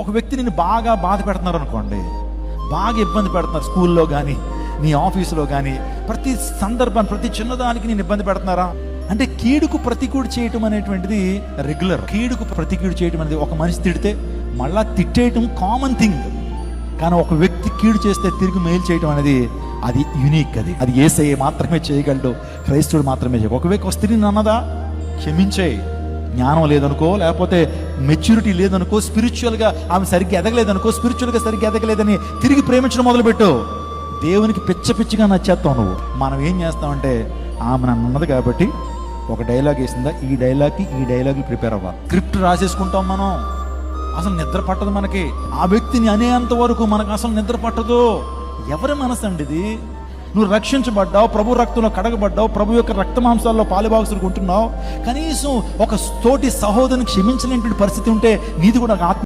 ఒక వ్యక్తి నేను బాగా బాధ పెడుతున్నారు అనుకోండి బాగా ఇబ్బంది పెడుతున్నారు స్కూల్లో కానీ నీ ఆఫీసులో కానీ ప్రతి సందర్భాన్ని ప్రతి చిన్నదానికి నేను ఇబ్బంది పెడుతున్నారా? అంటే కీడుకు ప్రతికూడు చేయటం అనేటువంటిది రెగ్యులర్ కీడుకు ప్రతికూడు చేయటం అనేది ఒక మనిషి తిడితే మళ్ళా తిట్టేయటం కామన్ థింగ్ కానీ ఒక వ్యక్తి కీడు చేస్తే తిరిగి మెయిల్ చేయటం అనేది అది యునిక్ అది. అది ఏసఐ మాత్రమే చేయగలడు క్రైస్తవుడు మాత్రమే చేయగలడు. ఒక వ్యక్తి ఒక స్త్రీని అన్నదా? క్షమించేయి. జ్ఞానం లేదనుకో లేకపోతే మెచ్యూరిటీ లేదనుకో స్పిరిచువల్గా ఆమె సరిగ్గా ఎదగలేదనుకో స్పిరిచువల్గా సరిగ్గా ఎదగలేదని తిరిగి ప్రేమించడం మొదలుపెట్టు దేవునికి పిచ్చ పిచ్చిగా నచ్చేస్తావు నువ్వు. మనం ఏం చేస్తామంటే ఆమె నన్ను ఉన్నది కాబట్టి ఒక డైలాగ్ వేసిందా? ఈ డైలాగ్కి ఈ డైలాగ్ ప్రిపేర్ అవ్వాలి. స్క్రిప్ట్ రాసేసుకుంటాం మనం. అసలు నిద్ర పట్టదు మనకి. ఆ వ్యక్తిని అనేంత వరకు మనకు అసలు నిద్ర పట్టదు. ఎవరి మనసు అండి ఇది? నువ్వు రక్షించబడ్డావు ప్రభు రక్తంలో కడగబడ్డావు ప్రభు యొక్క రక్త మాంసాల్లో పాలుభాగసులు ఉంటున్నావు. కనీసం ఒక తోటి సహోదరుని క్షమించలేనటువంటి పరిస్థితి ఉంటే నీది కూడా ఆత్మ